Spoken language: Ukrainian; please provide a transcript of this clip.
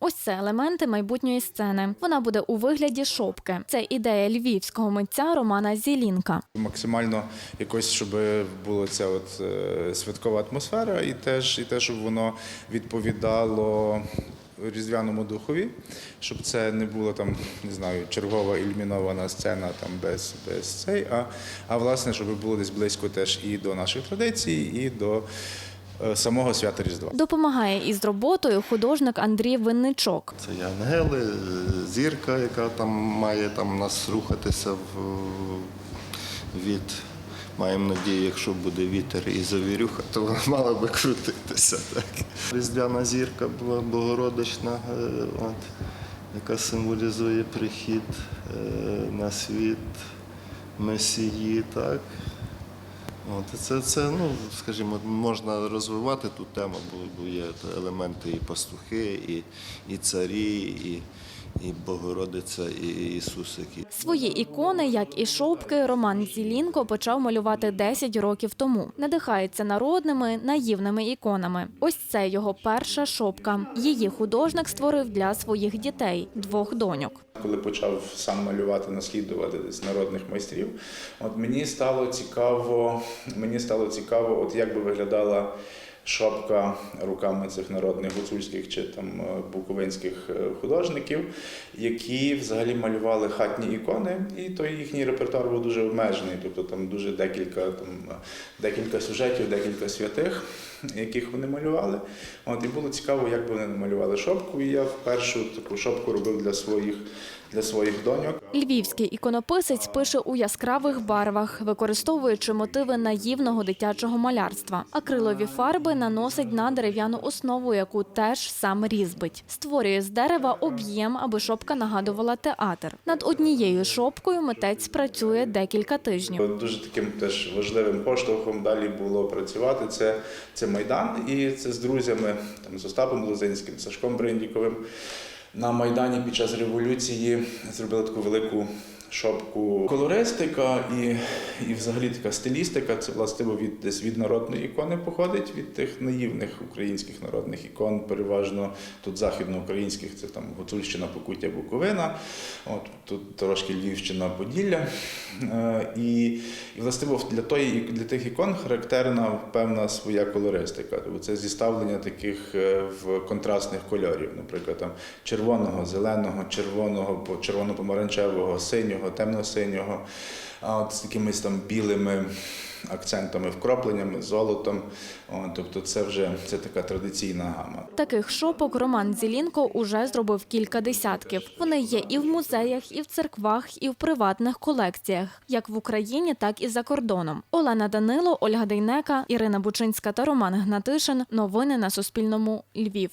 Ось це елементи майбутньої сцени. Вона буде у вигляді шопки. Це ідея львівського митця Романа Зілінка. Максимально якось, щоб була ця от е, святкова атмосфера, і теж, і те, щоб воно відповідало різдвяному духові, щоб це не була там, не знаю, чергова ілюмінована сцена там без, без цей, а, а власне, щоб було десь близько теж і до наших традицій, і до самого свята Різдва. Допомагає із роботою художник Андрій Винничок. Це і ангели, е, зірка, яка там має там нас рухатися в, від. Маємо надію, якщо буде вітер і завірюха, то вона мала би крутитися. Так. Різдвяна зірка була богородична, е, от, яка символізує прихід е, на світ Месії. Так. От, це, це, ну, скажімо, можна розвивати ту тему, бо є елементи і пастухи, і, і царі, і, і Богородиця, і Ісус, який Свої ікони, як і шопки, Роман Зілінко почав малювати 10 років тому. Надихається народними, наївними іконами. Ось це його перша шопка. Її художник створив для своїх дітей, двох доньок. коли почав сам малювати, наслідувати десь народних майстрів, от мені стало цікаво, мені стало цікаво, от як би виглядала шапка руками цих народних гуцульських чи там е, буковинських е, художників, які взагалі малювали хатні ікони, і той їхній репертуар був дуже обмежений. Тобто там дуже декілька там е, декілька сюжетів, декілька святих, яких вони малювали. От і було цікаво, як би вони намалювали шопку. І я першу таку шопку робив для своїх для своїх доньок. Львівський іконописець пише у яскравих барвах, використовуючи мотиви наївного дитячого малярства. Акрилові фарби наносить на дерев'яну основу, яку теж сам різбить. Створює з дерева об'єм, аби шопка нагадувала театр. Над однією шопкою митець працює декілька тижнів. Дуже таким теж важливим поштовхом далі було працювати. Це, це майдан, і це з друзями, там з Остапом Лозинським, Сашком Бриндіковим. На майдані під час революції зробили таку велику шопку. Колористика і, і взагалі така стилістика. Це властиво від десь від народної ікони походить, від тих наївних українських народних ікон, переважно тут західноукраїнських, це там Гуцульщина, Покуття, Буковина, от тут трошки Львівщина, Поділля. Е, І, і властиво для тої для тих ікон характерна певна своя колористика. Тобто це зіставлення таких е, в контрастних кольорів, наприклад, там червоного, зеленого, червоного, по- червоно-помаранчевого, синього, темно-синього, от з якимись там білими акцентами, вкропленнями, золотом. От, тобто, це вже це така традиційна гама. Таких шопок Роман Зілінко уже зробив кілька десятків. Вони є і в музеях, і в церквах, і в приватних колекціях, як в Україні, так і за кордоном. Олена Данило, Ольга Дейнека, Ірина Бучинська та Роман Гнатишин. Новини на Суспільному. Львів.